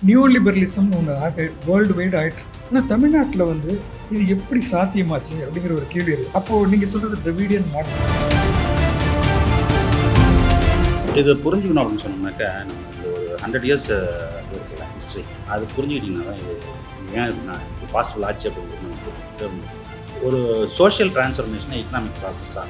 New லிபரலிசம்னு ஒன்று ஆக world wide ஆயிட்டு ஆனால் தமிழ்நாட்டில் வந்து இது எப்படி சாத்தியமாச்சு அப்படிங்கிற ஒரு கேள்வி இருக்கு. அப்போது நீங்கள் சொல்கிறது திராவிடியன் மாடல் இதை புரிஞ்சுக்கணும் அப்படின்னு சொன்னோம்னாக்கா நம்ம ஒரு ஹண்ட்ரட் இயர்ஸ் இருக்கலாம் ஹிஸ்ட்ரி அது புரிஞ்சுக்கிட்டிங்கன்னா தான் இது ஏன் இது நான் இது பாசிபிள் ஆச்சு அப்படிங்கிறது நமக்கு ஒரு சோஷியல் டிரான்ஸ்ஃபர்மேஷன் எக்கனாமிக் ப்ராக்ரஸா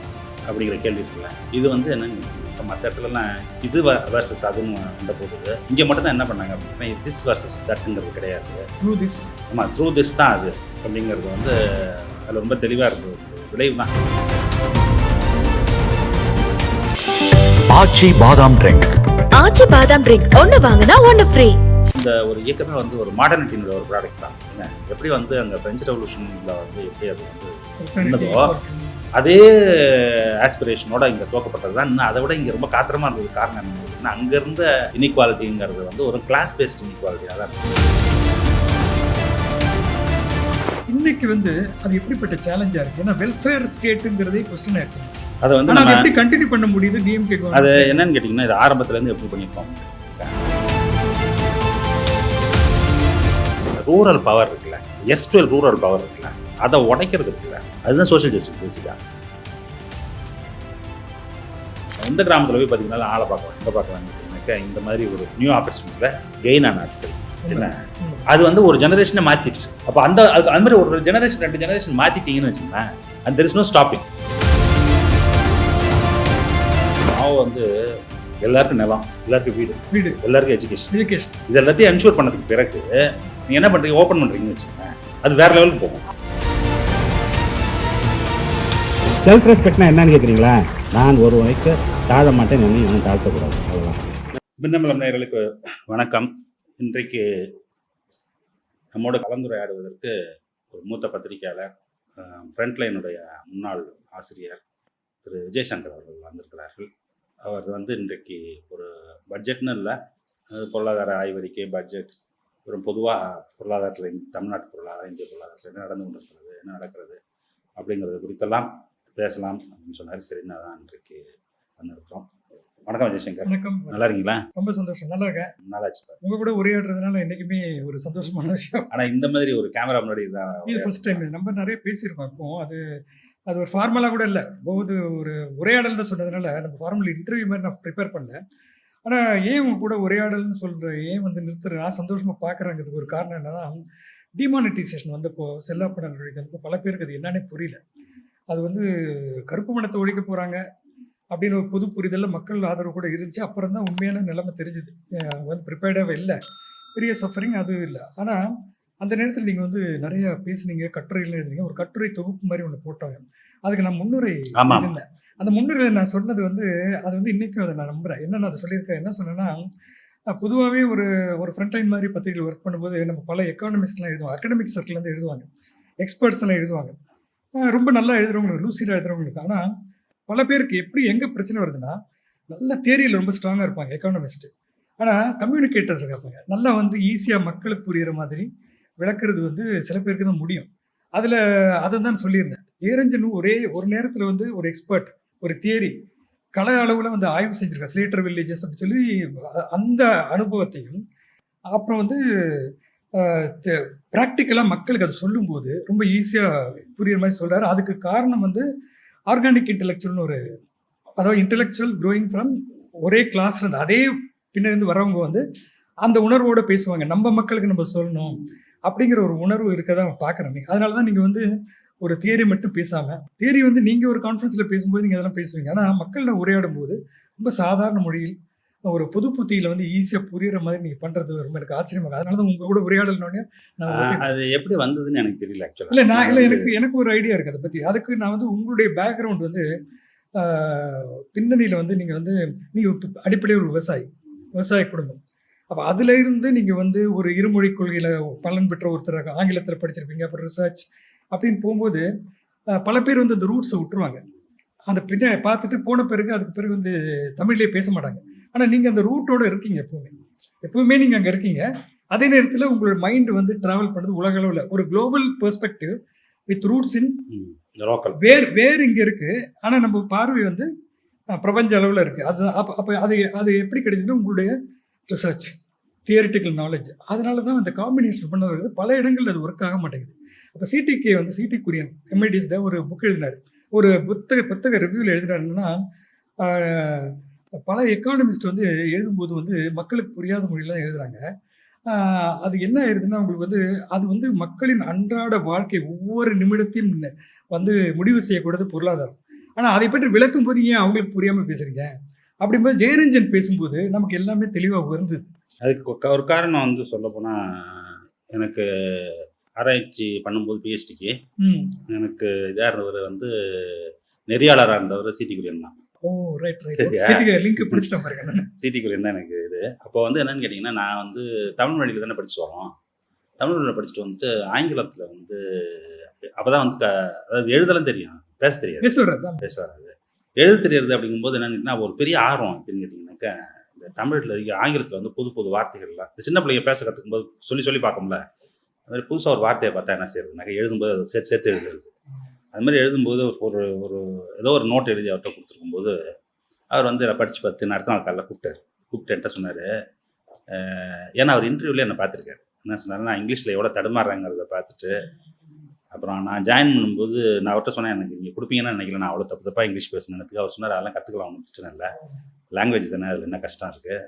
அப்படிங்கிற கேள்வி இருக்குல்ல. இது வந்து என்னன்னு இப்போ மற்ற இடத்துலலாம் இது வர்சஸ் அதுன்னு வந்த போது இங்கே மட்டும் தான் என்ன பண்ணாங்க அப்படின்னா திஸ் வர்சஸ் தட்டுங்கிறது கிடையாது. த்ரூ திஸ் ஆமாம் த்ரூ திஸ் தான் அது. அப்படிங்கிறது வந்து அதில் ரொம்ப தெளிவாக இருந்தது விளைவு தான். ஆச்சி பாதாம் ட்ரிங்க் ஆச்சி பாதாம் ட்ரிங்க் ஒன்னு வாங்கினா ஒன்னு ஃப்ரீ இந்த ஒரு இயக்கமே வந்து ஒரு மாடர்னிட்டியோட ஒரு ப்ராடக்ட் தான். என்ன? எப்படி வந்து அங்கே ஃப்ரெஞ்சு ரெவல்யூஷனில் வந்து எப்படி அது வந்து என்னதோ? அதே ஆஸ்பிரேஷனோட இங்கே துவக்கப்பட்டது தான் இன்னும் அதை விட இங்கே ரொம்ப காத்திரமா இருந்தது காரணம் என்ன அப்படின்னா அங்கே இருந்த இனிக்வாலிட்டிங்கிறது வந்து ஒரு கிளாஸ் பேஸ்ட் இனிக்வாலிட்டியாக தான். இன்னைக்கு வந்து அது எப்படிப்பட்ட சேலஞ்சாக இருக்குது ஏன்னா வெல்ஃபேர் ஸ்டேட்டுங்கிறதே கொஸ்டின் ஆயிடுச்சு. அதை வந்து நம்ம எப்படி கண்டினியூ பண்ண முடியுது? டிஎம்கே அது என்னன்னு கேட்டிங்கன்னா இது ஆரம்பத்துலேருந்து எப்படி பண்ணியிருக்கோம்? ரூரல் பவர் இருக்குல்ல. எஸ் டுவெல் ரூரல் பவர் இருக்குல்ல. அதை உடைக்கிறது இருக்குல்ல. அதுதான் சோஷியல் ஜஸ்டிஸ் பேசிக்காக எந்த கிராமத்தில் போய் பார்த்தீங்கன்னா ஆளை பார்க்கலாம் எங்கே பார்க்கலாம்னாக்கா இந்த மாதிரி ஒரு நியூ ஆப்பர்ச்சுனிட்டியில் கெயின் ஆன ஆட்கள். என்ன? அது வந்து ஒரு ஜெனரேஷனை மாற்றிடுச்சு அப்போ அந்த அது அது மாதிரி ஒரு ஜெனரேஷன் ரெண்டு ஜெனரேஷன் மாற்றிட்டீங்கன்னு வச்சுக்கோங்களேன் and there is no stopping மாவு வந்து எல்லாருக்கும் நிலம் எல்லாருக்கும் வீடு வீடு. எல்லாருக்கும் எஜுகேஷன் எஜுகேஷன் இது எல்லாத்தையும் என்ஷூர் பண்ணதுக்கு பிறகு நீங்கள் என்ன பண்ணுறீங்க ஓப்பன் பண்ணுறீங்கன்னு வச்சுக்கோங்க அது வேற லெவலுக்கு போகும். செல்ஃப் ரெஸ்பெக்ட்னா என்னன்னு கேட்குறீங்களா நான் ஒரு வரைக்கு தாழ மாட்டேன் என்னை நான் தாழ்த்தக்கூடாது. அவ்வளோதான் பின்னம்பலம் நேர்களுக்கு வணக்கம். இன்றைக்கு நம்மோட கலந்துரையாடுவதற்கு ஒரு மூத்த பத்திரிகையாளர் ஃப்ரண்ட்லைனுடைய முன்னாள் ஆசிரியர் திரு. விஜயசங்கர் அவர்கள் வந்திருக்கிறார்கள். அவர் வந்து இன்றைக்கு ஒரு பட்ஜெட்னு இல்லை பொருளாதார ஆய்வறிக்கை பட்ஜெட் ஒரு பொதுவாக பொருளாதாரத்தில் தமிழ்நாட்டு பொருளாதாரம் இந்திய பொருளாதாரத்தில் என்ன நடந்து கொண்டிருக்கிறது என்ன நடக்கிறது அப்படிங்கிறது குறித்தெல்லாம் பேசலாம் அப்படின்னு சொன்னார். சரி நான் தான் இன்றைக்கு வந்திருக்கிறோம். வணக்கம் விஜயசங்கர் வணக்கம். நல்லா இருக்கீங்களா ரொம்ப சந்தோஷம். நல்லா இருக்கேன். நல்லாச்சு. உங்க கூட உரையாடுறதுனால என்னைக்குமே ஒரு சந்தோஷமான விஷயம். ஆனா இந்த மாதிரி ஒரு கேமரா முன்னாடி தான் இது ஃபர்ஸ்ட் டைம் நம்ம நிறைய பேசியிருக்கோம் இப்போ. அது அது ஒரு ஃபார்மலாக கூட இல்லை. போகுது ஒரு உரையாடல் தான் சொன்னதுனால நம்ம ஃபார்மல் இன்டர்வியூ மாதிரி நான் ப்ரிப்பேர் பண்ணல. ஆனால் ஏன் உங்க கூட உரையாடல்னு சொல்கிற ஏன் வந்து நிறுத்துற சந்தோஷமாக பார்க்குறேங்கிறதுக்கு ஒரு காரணம் என்னன்னா டிமானிட்டைசேஷன் வந்தப்போ செல்லாப்பட நடவடிக்கை வந்தப்போ பல பேருக்கு அது என்னன்னே புரியல. அது வந்து கருப்பு மனத்தை ஒழிக்க போகிறாங்க அப்படின்னு ஒரு பொது புரிதலில் மக்கள் ஆதரவு கூட இருந்துச்சு. அப்புறம் தான் உண்மையான நிலைமை தெரிஞ்சுது. வந்து ப்ரிப்பேர்டாகவே இல்லை. பெரிய சஃபரிங் அதுவும் இல்லை. ஆனால் அந்த நேரத்தில் நீங்கள் வந்து நிறைய பேசுனீங்க கட்டுரைகள் எழுதுனீங்க. ஒரு கட்டுரை தொகுப்பு மாதிரி ஒன்று போட்டாங்க அதுக்கு நான் முன்னுரை. இருந்தேன் அந்த முன்னுரையில் நான் சொன்னது வந்து அது வந்து இன்றைக்கும் அதை நான் நம்புகிறேன் என்ன நான் அதை சொல்லியிருக்கேன் என்ன சொன்னேன்னா பொதுவாகவே ஒரு ஒரு ஃப்ரண்ட்லைன் மாதிரி பத்திரிகைகள் ஒர்க் பண்ணும்போது நம்ம பல எக்கானமிஸ்ட்லாம் எழுதுவாங்க. அகடமிக் சர்க்கிள்லேருந்து எழுதுவாங்க. எக்ஸ்பர்ட்ஸ் எல்லாம் எழுதுவாங்க. ரொம்ப நல்லா எழுதுகிறவங்களுக்கு லூசிடாக எழுதுறவங்களுக்கு. ஆனால் பல பேருக்கு எப்படி எங்கே பிரச்சனை வருதுன்னா நல்ல தேரியில் ரொம்ப ஸ்ட்ராங்காக இருப்பாங்க எக்கானமிஸ்ட்டு ஆனால் கம்யூனிகேட்டர்ஸ் இருப்பாங்க நல்லா வந்து ஈஸியாக மக்களுக்கு புரிகிற மாதிரி விளக்குறது வந்து சில பேருக்கு தான் முடியும். அதில் அதை தான் சொல்லியிருந்தேன். ஜெயரஞ்சன் ஒரே ஒரு நேரத்தில் வந்து ஒரு எக்ஸ்பர்ட் ஒரு தியரி கல அளவில் வந்து ஆய்வு செஞ்சுருக்கேன் ஸ்லேட்டர் வில்லேஜஸ் அப்படின்னு சொல்லி அந்த அனுபவத்தையும் அப்புறம் வந்து ப்ராக்டிக்கலாக மக்களுக்கு அதை சொல்லும்போது ரொம்ப ஈஸியாக புரியுற மாதிரி சொல்கிறாரு அதுக்கு காரணம் வந்து ஆர்கானிக் இன்டெலெக்சுவல்னு ஒரு அதாவது இன்டெலெக்சுவல் க்ரோயிங் ஃப்ரம் ஒரே கிளாஸ் இருந்து அதே பின்னிருந்து வரவங்க வந்து அந்த உணர்வோடு பேசுவாங்க. நம்ம மக்களுக்கு நம்ம சொல்லணும் அப்படிங்கிற ஒரு உணர்வு இருக்கதான் பார்க்குறேன் அதனால தான் நீங்கள் வந்து ஒரு தியரி மட்டும் பேசாமல் தியரி வந்து நீங்கள் ஒரு கான்ஃபரன்ஸில் பேசும்போது நீங்கள் அதெல்லாம் பேசுவீங்க. ஆனால் மக்கள்கிட்ட உரையாடும் போது ரொம்ப சாதாரண மொழியில் ஒரு பொது புத்தியில் வந்து ஈஸியாக புரியுற மாதிரி நீங்கள் பண்ணுறது ரொம்ப எனக்கு ஆச்சரியமாக அதனால தான் உங்கள் கூட உரையாடலோடனே. அது எப்படி வந்ததுன்னு எனக்கு தெரியல ஆக்சுவலா இல்லை நான் இல்லை எனக்கு எனக்கு ஒரு ஐடியா இருக்குது அதை பற்றி அதுக்கு நான் வந்து உங்களுடைய பேக்ரவுண்ட் வந்து பின்னணியில் வந்து நீங்கள் வந்து நீங்கள் அடிப்படையில் ஒரு விவசாயி விவசாய குடும்பம். அப்போ அதுல இருந்து நீங்கள் வந்து ஒரு இருமொழி கொள்கையில் பலன் பெற்ற ஒருத்தர் ஆங்கிலத்தில் படிச்சிருப்பீங்க அப்புறம் ரிசர்ச் அப்படின்னு போகும்போது பல பேர் வந்து அந்த ரூட்ஸை விட்டுருவாங்க. அந்த பின்ன பார்த்துட்டு போன பிறகு அதுக்கு பிறகு வந்து தமிழ்லேயே பேச மாட்டாங்க. ஆனால் நீங்கள் அந்த ரூட்டோட இருக்கீங்க எப்பவுமே. எப்பவுமே நீங்கள் அங்கே இருக்கீங்க. அதே நேரத்தில் உங்களோட மைண்ட் வந்து ட்ராவல் பண்ணுறது உலக அளவில். ஒரு global perspective with roots in local வேர் வேர் இங்கே இருக்கு. ஆனால் நம்ம பார்வை வந்து பிரபஞ்ச அளவில் இருக்கு. அது அப்போ அப்போ அது அது எப்படி கிடைச்சதுன்னா உங்களுடைய ரிசர்ச் தியரிட்டிக்கல் நாலேஜ் அதனால தான் அந்த காம்பினேஷன் பண்ண வருது பல இடங்கள்ல அது ஒர்க் ஆக மாட்டேங்குது. அப்போ சிடிகே வந்து சிடி குரியன் எம்ஐடிஸில் ஒரு புக் எழுதினார். ஒரு புத்தக புத்தக ரிவ்யூவில் எழுதினாருன்னா பல எக்கானமிஸ்ட் வந்து எழுதும்போது வந்து மக்களுக்கு புரியாத மொழியில எழுதுறாங்க. ஆஹ், அது என்ன ஆயிருதுன்னா உங்களுக்கு வந்து அது வந்து மக்களின் அன்றாட வாழ்க்கை ஒவ்வொரு நிமிடத்தையும் வந்து முடிவு செய்யக்கூடாது பொருளாதாரம். ஆனால் அதை பற்றி விளக்கும் போது ஏன் அவங்களுக்கு புரியாமல் பேசுறீங்க? அப்படிங்கும்போது ஜெயரஞ்சன் பேசும்போது நமக்கு எல்லாமே தெளிவாக வருது. அதுக்கு ஒரு காரணம் வந்து சொல்லப்போனால் எனக்கு ஆராய்ச்சி பண்ணும்போது பிஹெச்டிக்கு எனக்கு இதாக இருந்தவர் வந்து நெறியாளராக இருந்தவர் சிடி குரியன் தான் ஓ ரைட் ரைட் லிங்க் பிடிச்சிட்டேன் பாருங்க சிடி குரியன் தான் எனக்கு இது? அப்போ வந்து என்னன்னு கேட்டிங்கன்னா நான் வந்து தமிழ் வழியில் தானே படிச்சு வரோம். தமிழ் வழியில் படிச்சுட்டு வந்துட்டு ஆங்கிலத்தில் வந்து அப்போ தான் வந்து க அதாவது எழுதலாம் தெரியும். பேச தெரியாது. பேசுவார் தான் பேச வராது. எழுத தெரியாது அப்படிங்கும்போது என்னன்னு கேட்டிங்கன்னா ஒரு பெரிய ஆர்வம் அப்படின்னு கேட்டிங்கனாக்கா இந்த தமிழில் ஆங்கிலத்தில் வந்து புது புது வார்த்தைகள்லாம் இந்த சின்ன பிள்ளைங்க பேச கற்றுக்கும் போது சொல்லி சொல்லி பார்க்கும்ல அது மாதிரி புதுசாக ஒரு வார்த்தையை பார்த்தா என்ன செய்யறதுனாக்கா எழுதும்போது சேர்த்து சேர்த்து எழுதுறது. அது மாதிரி எழுதும்போது ஒரு ஒரு ஏதோ ஒரு நோட் எழுதி அவர்கிட்ட கொடுத்துருக்கும் போது அவர் வந்து இதை படித்து பார்த்து நான் அடுத்த நாள் காலைல கூப்பிட்டாரு. கூப்பிட்டு என்கிட்ட சொன்னார் ஏன்னா அவர் இன்டர்வியூவில் என்னை பார்த்துருக்காரு. என்ன சொன்னார்? நான் இங்கிலீஷில் எவ்வளோ தடுமாறுறாங்கிறத பார்த்துட்டு அப்புறம் நான் ஜாயின் பண்ணும்போது நான் அவர்கிட்ட சொன்னேன் எனக்கு நீங்கள் கொடுப்பீங்கன்னு நினைக்கல. நான் அவ்வளோ தப்பு தப்பாக இங்கிலீஷ் பேசணுன்னு அவர் சொன்னார் அதெல்லாம் கற்றுக்கலாம் ஒன்றும் பிரச்சனை இல்லை. லாங்குவேஜ் தானே அதில் என்ன கஷ்டம் இருக்குது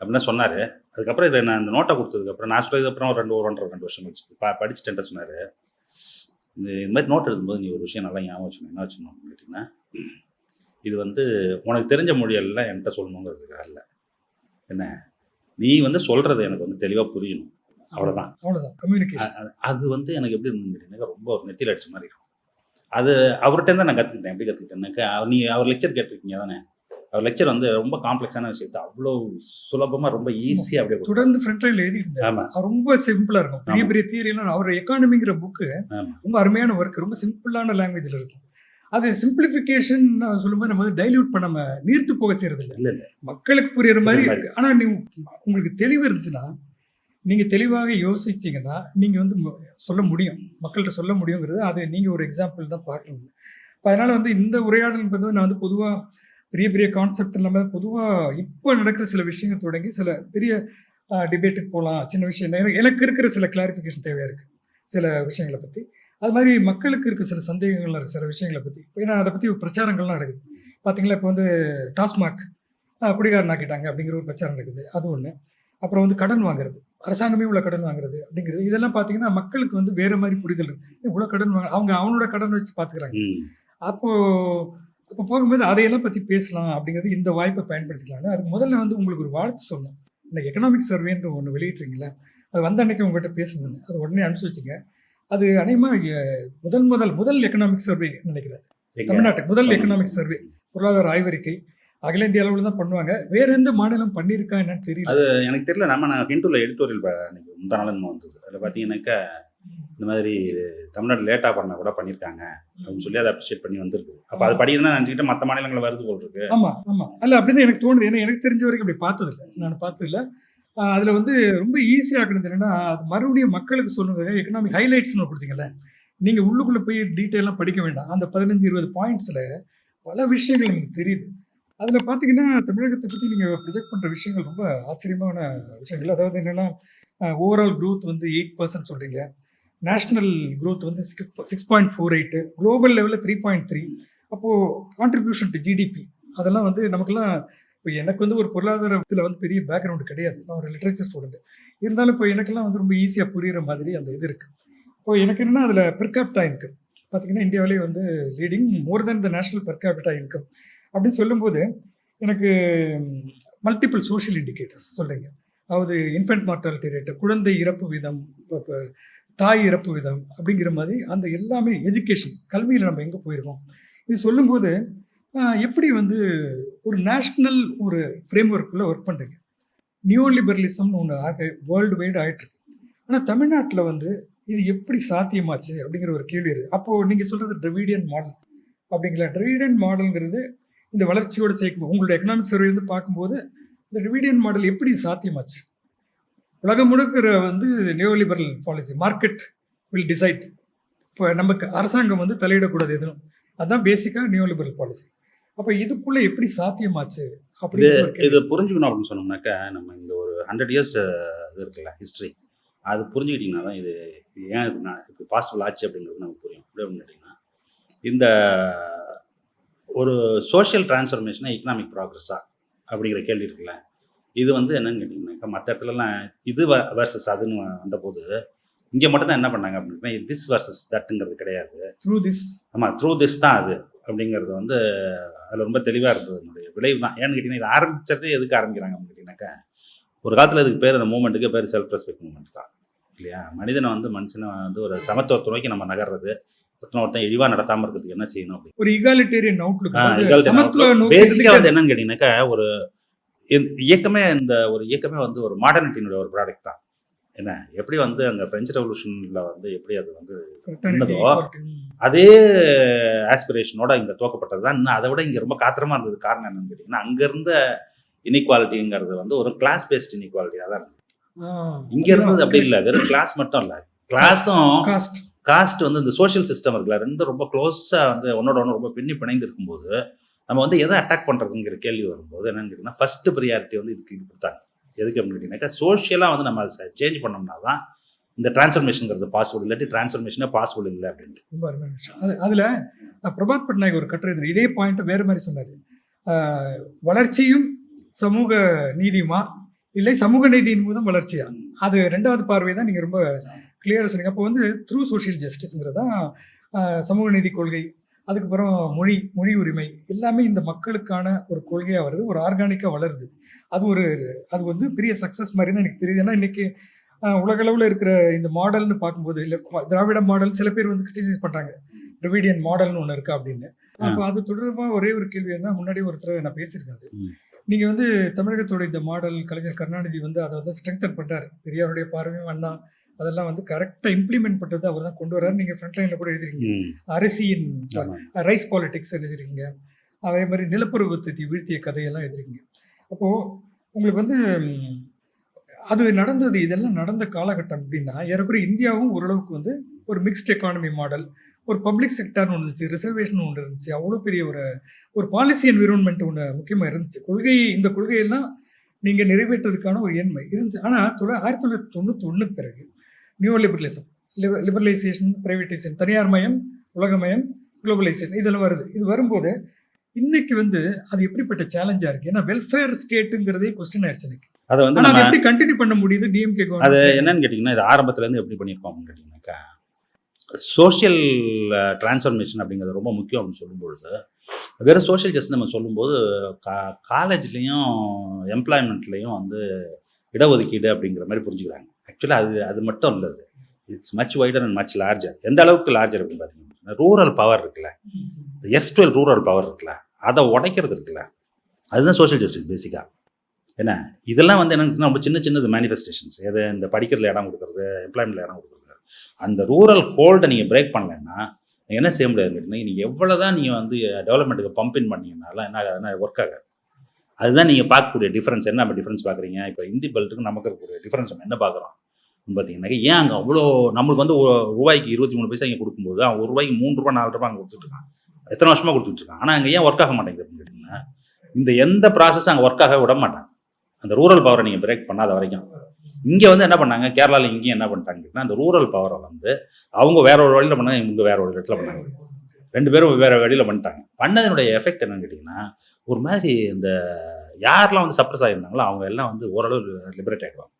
அப்படின்னு சொன்னார். அதுக்கப்புறம் இதை நான் இந்த நோட்டை கொடுத்ததுக்கப்புறம் நான் சொன்னதுக்கு அப்புறம் ஒரு ரெண்டு ஒரு ஒன்றரை ரெண்டு வருஷம் கழிச்சு பா படிச்சுட்டு சொன்னார். இந்த இந்த மாதிரி நோட் எழுதும்போது நீ ஒரு விஷயம் நல்லா ஞாபகம் வச்சுக்கணும். என்ன வச்சுக்கணும் அப்படின்னு கேட்டிங்கன்னா இது வந்து உனக்கு தெரிஞ்ச மொழியெல்லாம் என்கிட்ட சொல்லணுங்கிறதுக்காக இல்லை. என்ன? நீ வந்து சொல்கிறது எனக்கு வந்து தெளிவாக புரியணும். அவ்வளோதான் அவ்வளோதான் கம்யூனிகேஷன் அது- அது வந்து எனக்கு எப்படி இருந்ததுன்னு கேட்டீங்கன்னா ரொம்ப ஒரு நெத்தியில் அடிச்ச மாதிரி இருக்கும். அது அவர்கிட்ட தான் நான் கற்றுக்கிட்டேன் எப்படி கற்றுக்கிட்டேன்னாக்கா நீ அவர் லெக்சர் கேட்டிருக்கீங்க தானே லெக்சர் வந்து ரொம்ப காம்ப்ளெக்ஸான விஷயத்தை அவ்வளோ சுலபமாக ரொம்ப ஈஸியாக அப்படியே. தொடர்ந்து ஃப்ரண்ட் லைன்ல எழுதிட்டு இருந்தாரு. ஆமா. அவர் ரொம்ப சிம்பிளா இருக்கும். பெரிய. பெரிய தியரி எல்லாம் அவர் எக்கானமிங்கிற புக்கு. ரொம்ப அருமையான ஒர்க் ரொம்ப சிம்பிளான லாங்குவேஜ்ல இருக்கும். அது சிம்பிளிஃபிகேஷன் சொல்லும்போது நம்ம வந்து டைல்யூட் பண்ணாம நீர்த்து போக செய்யறது இல்லை. மக்களுக்கு புரியுற மாதிரி இருக்கு. ஆனா நீ உங்களுக்கு தெளிவு இருந்துச்சுன்னா நீங்க தெளிவாக யோசிச்சீங்கன்னா நீங்க வந்து சொல்ல முடியும். மக்கள்கிட்ட சொல்ல முடியுங்கிறது. அது நீங்க ஒரு எக்ஸாம்பிள் தான் பார்க்கணும். இப்போ அதனால வந்து இந்த உரையாடல் என்பது நான் வந்து பொதுவா பெரிய பெரிய கான்செப்ட் இல்லாமல் பொதுவாக இப்போ நடக்கிற சில விஷயங்கள் தொடங்கி சில பெரிய டிபேட்டுக்கு போகலாம் சின்ன விஷயம் எனக்கு- எனக்கு இருக்கிற சில கிளாரிஃபிகேஷன் தேவையாக இருக்குது சில விஷயங்களை பற்றி அது மாதிரி மக்களுக்கு இருக்க சில சந்தேகங்கள் இருக்கு. சில விஷயங்களை பற்றி ஏன்னா அதை பற்றி பிரச்சாரங்கள்லாம் நடக்குது. பார்த்தீங்களா இப்போ வந்து டாஸ்மாக் குடிகாரன் ஆக்கிட்டாங்க அப்படிங்கிற ஒரு பிரச்சாரம் நடக்குது. அது ஒன்று அப்புறம் வந்து கடன் வாங்குறது. அரசாங்கமே உள்ள கடன் வாங்குறது அப்படிங்கிறது. இதெல்லாம் பார்த்தீங்கன்னா மக்களுக்கு வந்து வேற மாதிரி புரிதல் இருக்கு. இவ்வளோ கடன் வாங்க அவங்க அவனோட கடன் வச்சு பார்த்துக்கிறாங்க ம். அப்போ போகும்போது அதையெல்லாம் பற்றி பேசலாம் அப்படிங்கிறது இந்த வாய்ப்பை பயன்படுத்திக்கலாம்னு அதுக்கு முதல்ல வந்து உங்களுக்கு ஒரு வாழ்த்து சொல்லணும். இந்த எக்கனாமிக் சர்வேன்ற ஒன்று வெளியிட்றீங்களா அது வந்த அன்னைக்கு உங்கள்கிட்ட பேசணும் அது உடனே அனுப்பிச்சு வச்சுங்க. அது அநேகமாக முதல் முதல் முதல் எக்கனாமிக் சர்வே நினைக்கிறேன்? தமிழ்நாட்டுக்கு முதல் எக்கனாமிக் சர்வே பொருளாதார ஆய்வறிக்கை. அகில இந்திய அளவில் தான் பண்ணுவாங்க. வேற எந்த மாநிலம் பண்ணியிருக்கா என்னன்னு தெரியல. எனக்கு தெரியல. நம்ம நான் ஹிந்துல எடிட்டோரியல் அன்னைக்கு முந்தா நாள் வந்தது. அதில் பார்த்தீங்கன்னாக்கா இந்த மாதிரி தமிழ்நாடு லேட்டாக பண்ண கூட பண்ணியிருக்காங்க அப்படின்னு சொல்லி அதை அப்ரிஷியேட் பண்ணி வந்திருக்கு அப்போ அது படிக்கிறதுனா நினச்சிக்கிட்டு மற்ற மாநிலங்கள் வருது போல் இருக்கு. ஆமா ஆமா. அல்ல அப்படிதான் எனக்கு தோணுது. ஏன்னா எனக்கு தெரிஞ்ச வரைக்கும் அப்படி பார்த்ததில்ல. நான் பார்த்ததில்ல. அதுல வந்து ரொம்ப ஈஸியாக ஆக்கினது என்னன்னா அது மறுபடியும் மக்களுக்கு சொல்லுங்க எக்கனாமிக் ஹைலைட்ஸ்னு கொடுத்தீங்கல்ல. நீங்க உள்ளுக்குள்ள போய் டீட்டெயிலாக படிக்க வேண்டாம். அந்த பதினஞ்சு இருபது பாயிண்ட்ஸ்ல பல விஷயங்கள் நமக்கு தெரியுது. அதுல பாத்தீங்கன்னா தமிழகத்தை பத்தி நீங்க ப்ரொஜெக்ட் பண்ற விஷயங்கள் ரொம்ப ஆச்சரியமான விஷயங்கள். அதாவது என்னன்னா ஓவரால் growth வந்து எயிட் பர்சன்ட் சொல்றீங்க. நேஷ்னல் க்ரோத் வந்து six six point four eight global லெவலில் த்ரீ பாயிண்ட் த்ரீ அப்போது கான்ட்ரிபியூஷன் டு ஜிடிபி அதெல்லாம் வந்து நமக்குலாம் இப்போ எனக்கு வந்து ஒரு பொருளாதாரத்தில் வந்து பெரிய பேக்ரவுண்டு கிடையாது. நான் ஒரு லிட்ரேச்சர் ஸ்டூடெண்ட் இருந்தாலும் இப்போ எனக்கெல்லாம் வந்து ரொம்ப ஈஸியாக புரிகிற மாதிரி அந்த இது இருக்குது இப்போ எனக்கு என்னென்னா அதில் பெர்காப்டா இன்கம் பார்த்தீங்கன்னா இந்தியாவிலே வந்து leading more than the national per capita income அப்படின்னு சொல்லும்போது எனக்கு மல்டிபிள் சோஷியல் இண்டிகேட்டர்ஸ் சொல்கிறீங்க அதாவது இன்ஃபென்ட் மார்டாலிட்டி ரேட்டு குழந்தை இறப்பு வீதம் இப்போ தாய் இறப்பு விதம் அப்படிங்கிற மாதிரி அந்த எல்லாமே எஜுகேஷன் கல்வியில் நம்ம எங்கே போயிருக்கோம்? இது சொல்லும்போது எப்படி வந்து ஒரு நேஷ்னல் ஒரு ஃப்ரேம் ஒர்க்கில் ஒர்க் பண்ணுறீங்க நியூ லிபரலிசம்னு ஒன்று ஆக வேர்ல்டு வைடு ஆயிட்டுருக்கு ஆனால் தமிழ்நாட்டில் வந்து இது எப்படி சாத்தியமாச்சு அப்படிங்கிற ஒரு கேள்வி இருக்குது அப்போது நீங்கள் சொல்கிறது ட்ரெவிடியன் மாடல் அப்படிங்கிற ட்ரெவிடியன் மாடலுங்கிறது இந்த வளர்ச்சியோடு சேர்க்கும் உங்களோட எக்கனாமிக் சர்வேலேருந்து பார்க்கும்போது இந்த ட்ரெவிடியன் மாடல் எப்படி சாத்தியமாச்சு? உலகம் முழுக்கிற வந்து neoliberal policy market will decide இப்போ நமக்கு அரசாங்கம் வந்து தலையிடக்கூடாது எதுவும். அதுதான் பேசிக்காக நியோலிபரல் பாலிசி அப்போ இதுக்குள்ளே எப்படி சாத்தியமாச்சு கேள்வி. இது புரிஞ்சுக்கணும் அப்படின்னு சொன்னோம்னாக்கா நம்ம இந்த ஒரு ஹண்ட்ரட் இயர்ஸ் இது இருக்குல்ல ஹிஸ்ட்ரி அது புரிஞ்சுக்கிட்டிங்கன்னா தான் இது ஏன் இப்படி இப்படி பாசிபிள் ஆச்சு அப்படிங்கிறது நமக்கு புரியும். எப்படி அப்படின்னு கேட்டிங்கன்னா இந்த ஒரு சோஷியல் டிரான்ஸ்ஃபர்மேஷனா எக்கனாமிக் ப்ராக்ரஸா அப்படிங்கிற கேள்வி இருக்குல்ல இது வந்து என்னன்னு கேட்டிங்கன்னாக்கா மற்ற இடத்துலலாம் இது வர்சஸ் அதுன்னு வந்தபோது இங்கே மட்டும்தான் என்ன பண்ணாங்க அப்படின்னா திஸ் வர்சஸ் தட்டுங்கிறது கிடையாது. த்ரூ திஸ் ஆமாம் த்ரூ திஸ் தான் அது. அப்படிங்கிறது வந்து அதில் ரொம்ப தெளிவாக இருந்தது என்னுடைய விளைவு தான். ஏன்னு கேட்டிங்கன்னா இது ஆரம்பிச்சதே எதுக்கு ஆரம்பிக்கிறாங்க அப்படின்னு கேட்டிங்கனாக்கா ஒரு காலத்தில் இதுக்கு பேர் அந்த மூமெண்ட்டுக்கு பேர் செல்ஃப் ரெஸ்பெக்ட் மூமெண்ட் தான். இல்லையா? மனிதனை வந்து மனுஷனை வந்து ஒரு சமத்துவத்தை நோக்கி நம்ம நகர்றது ஒருத்தன் ஒருத்தன் இழிவாக நடத்தாமல் இருக்கிறதுக்கு என்ன செய்யணும் ஒரு இகாலிட்டேரியன் அவுட்லுக் பேசிக்காக வந்து என்னன்னு கேட்டிங்கனாக்கா ஒரு இயக்கமே இந்த ஒரு இயக்கமே வந்து ஒரு மாடர்னிட்டியினுடைய ஒரு ப்ராடக்ட் தான். என்ன? எப்படி வந்து அங்கே ஃப்ரெஞ்சு ரெவல்யூஷனில் வந்து எப்படி அது வந்து என்னதோ. அதே ஆஸ்பிரேஷனோட இங்கே துவக்கப்பட்டது தான் இன்னும் அதை விட இங்கே ரொம்ப காத்திரமா இருந்தது காரணம் என்னன்னு கேட்டிங்கன்னா அங்கே இருந்த இனிக்வாலிட்டிங்கிறது வந்து ஒரு கிளாஸ் பேஸ்ட் இனிக்வாலிட்டியாக தான் இருந்தது. இங்கே இருந்தது அப்படி இல்லை. வெறும் கிளாஸ் மட்டும் இல்லை. கிளாஸும் காஸ்ட் காஸ்ட் வந்து இந்த சோஷியல் சிஸ்டம் இருக்குல்ல ரெண்டும் ரொம்ப க்ளோஸாக வந்து ஒன்னோட ஒன்று ரொம்ப பின்னி பிணைந்து இருக்கும்போது நம்ம வந்து எதை அட்டாக் பண்ணுறதுங்கிற கேள்வி வரும்போது என்னன்னு கேட்டிங்கன்னா ஃபஸ்ட்டு ப்ரியாரிட்டி வந்து இதுக்கு இது கொடுத்தாங்க. எதுக்கு அப்படின்னு கேட்டிங்கனாக்கா சோஷியலாக வந்து நம்ம அதை சேஞ்ச் பண்ணோம்னா தான் இந்த டிரான்ஸ்ஃபர்மேஷனுங்கிறது பாசிபிள் இல்லாட்டி டிரான்ஸ்ஃபர்மேஷனே பாசிபிள் இல்லை அப்படின்ட்டு. ரொம்ப அருமையான விஷயம். அது அதில் பிரபாத் பட்நாயக் ஒரு கட்டுரை இதே பாயிண்ட்டை வேறு மாதிரி சொன்னார். வளர்ச்சியும் சமூக நீதியுமா? இல்லை சமூக நீதியின் மூலம் வளர்ச்சியா? அது ரெண்டாவது பார்வை தான் நீங்கள் ரொம்ப கிளியராக சொன்னீங்க. அப்போ வந்து த்ரூ சோஷியல் ஜஸ்டிஸ்ங்கிறது தான் சமூக நீதி கொள்கை அதுக்கப்புறம் மொழி மொழி உரிமை எல்லாமே இந்த மக்களுக்கான ஒரு கொள்கையாக வருது ஒரு ஆர்கானிக்காக வளருது. அது ஒரு அது வந்து பெரிய சக்ஸஸ் மாதிரி தான் எனக்கு தெரியுது. ஏன்னா இன்னைக்கு உலகளவில் இருக்கிற இந்த மாடல்னு பார்க்கும்போது ma- திராவிட மாடல் சில பேர் வந்து கிரிட்டிசைஸ் பண்ணுறாங்க டிரவிடியன் மாடல்னு ஒன்று இருக்கா அப்படின்னு. அப்போ அது தொடர்பாக ஒரே ஒரு கேள்வி என்ன முன்னாடி ஒருத்தர் நான் பேசியிருக்கேன் அது. ம். நீங்க வந்து தமிழகத்தோட இந்த மாடல் கலைஞர் கருணாநிதி வந்து அதை வந்து ஸ்ட்ரெங்தன் பண்ணார் பெரியாருடைய பார்வையும் அண்ணா அதெல்லாம் வந்து கரெக்டாக இம்ப்ளிமெண்ட் பண்ணுறது அவர் தான் கொண்டு வர்றாரு நீங்கள் ஃப்ரண்ட் லைனில் கூட எழுதிருக்கீங்க. அரிசியின். ரைஸ் பாலிடிக்ஸ் எழுதிருக்கீங்க. அதே மாதிரி நிலப்பருவத்தை வீழ்த்திய கதையெல்லாம் எழுதிருக்கீங்க. அப்போது உங்களுக்கு வந்து அது நடந்தது இதெல்லாம் நடந்த காலகட்டம் அப்படின்னா ஏறக்குறைய இந்தியாவும் ஓரளவுக்கு வந்து ஒரு மிக்ஸ்ட் எக்கானமி மாடல் ஒரு பப்ளிக் செக்டார்னு ஒன்று இருந்துச்சு ரிசர்வேஷன் ஒன்று இருந்துச்சு. அவ்வளோ பெரிய ஒரு ஒரு பாலிசி என்விரான்மெண்ட் ஒன்று முக்கியமாக இருந்துச்சு. கொள்கை இந்த கொள்கையெல்லாம் நீங்கள் நிறைவேற்றுறதுக்கான ஒரு எண்மை இருந்துச்சு. ஆனால் தொள்ள ஆயிரத்தி தொள்ளாயிரத்தி ஒன்றுக்கு பிறகு நியூ லிபரலிசம் லிபரலைசேஷன் பிரைவேட்டைசேஷன் தனியார் மயம் உலகமயம் குளோபலைசேஷன் இதெல்லாம் வருது. இது வரும்போது இன்னைக்கு வந்து அது எப்படிப்பட்ட சேலஞ்சா இருக்கு? ஏன்னா வெல்ஃபேர் ஸ்டேட்டுங்கிறதே கொஸ்டின் ஆயிடுச்சு எனக்கு அதை வந்து நம்ம எப்படி கண்டினியூ பண்ண முடியுது? டிஎம்கே அது என்னன்னு கேட்டிங்கன்னா இது ஆரம்பத்துலேருந்து எப்படி பண்ணியிருக்கோம் அப்படின்னு கேட்டிங்கனாக்கா சோஷியல் டிரான்ஸ்ஃபர்மேஷன் அப்படிங்கிறது ரொம்ப முக்கியம் அப்படின்னு சொல்லும்பொழுது வெறும் சோஷியல் ஜஸ்ட் நம்ம சொல்லும்போது கா காலேஜ்லேயும் எம்ப்ளாய்மெண்ட்லேயும் வந்து இடஒதுக்கீடு அப்படிங்கிற மாதிரி புரிஞ்சுக்கிறாங்க. ஆக்சுவலாக அது அது மட்டும் இல்லை அது. It's much wider and much larger எந்த அளவுக்கு லார்ஜர் அப்படின்னு பார்த்தீங்கன்னா ரூரல் பவர் இருக்குல்ல. எஸ் டுவெல் ரூரல் பவர் இருக்குல்ல. அதை உடைக்கிறது இருக்குல்ல. அதுதான் சோஷியல் ஜஸ்டிஸ் பேசிக்காக என்ன? இதெல்லாம் வந்து என்னன்னா ரொம்ப சின்ன சின்னது மேனிஃபெஸ்டேஷன்ஸ் எது? இந்த படிக்கிறதுல இடம் கொடுக்குறது எம்ப்ளாய்மெண்ட்ல இடம் கொடுக்குறது. அந்த ரூரல் ஹோல்டை நீங்கள் பிரேக் பண்ணலைன்னா என்ன செய்ய முடியாது கேட்டீங்கன்னா நீங்கள் எவ்வளோ தான் நீங்கள் வந்து டெவலப்மெண்ட்டுக்கு பம்பின் பண்ணீங்கன்னாலாம் என்ன ஆகாதுன்னா ஒர்க் ஆகாது. அதுதான் நீங்கள் பார்க்கக்கூடிய டிஃப்ரென்ஸ் என்ன நம்ம டிஃப்ரென்ஸ் பார்க்குறீங்க? இப்போ இந்தி பெல்ட்டுக்கு நமக்கு இருக்கக்கூடிய டிஃப்ரென்ஸ் நம்ம என்ன பார்க்குறோம்? பார்த்தீங்கன்னாக்கா ஏன் அங்கே அவ்வளோ நம்மளுக்கு வந்து ஒரு ரூபாய்க்கு இருபத்தி மூணு பைசா இங்கே கொடுக்கும்போது அவன் ஒரு ரூபாய்க்கு மூணு ரூபாய் நாலு ரூபாய் அங்கே கொடுத்துட்டுருக்கான் எத்தனை வருஷமாக கொடுத்துட்டு இருக்கான் ஆனால் அங்கே ஏன் ஒர்க் ஆக மாட்டேங்குது அப்படின்னு கேட்டிங்கன்னா இந்த எந்த ப்ராசஸ் அங்கே ஒர்க் ஆக விட மாட்டாங்க அந்த ரூரல் பவரை நீங்கள் பிரேக் பண்ணாத வரைக்கும். இங்கே வந்து என்ன பண்ணாங்க? கேரளாவில் இங்கேயும் என்ன பண்ணிட்டாங்கன்னா அந்த ரூரல் பவரை வந்து அவங்க வேற ஒரு வழியில் பண்ணாங்க இவங்க வேற ஒரு இடத்துல பண்ணாங்க. ரெண்டு பேரும் வேற வழியில் பண்ணிட்டாங்க. பண்ணதனுடைய எஃபெக்ட் என்னன்னு கேட்டிங்கன்னா ஒரு மாதிரி இந்த யாரெல்லாம் வந்து சப்ரஸ் ஆகியிருந்தாங்களோ அவங்க எல்லாம் வந்து ஓரளவு லிபரேட் ஆகிடுவாங்க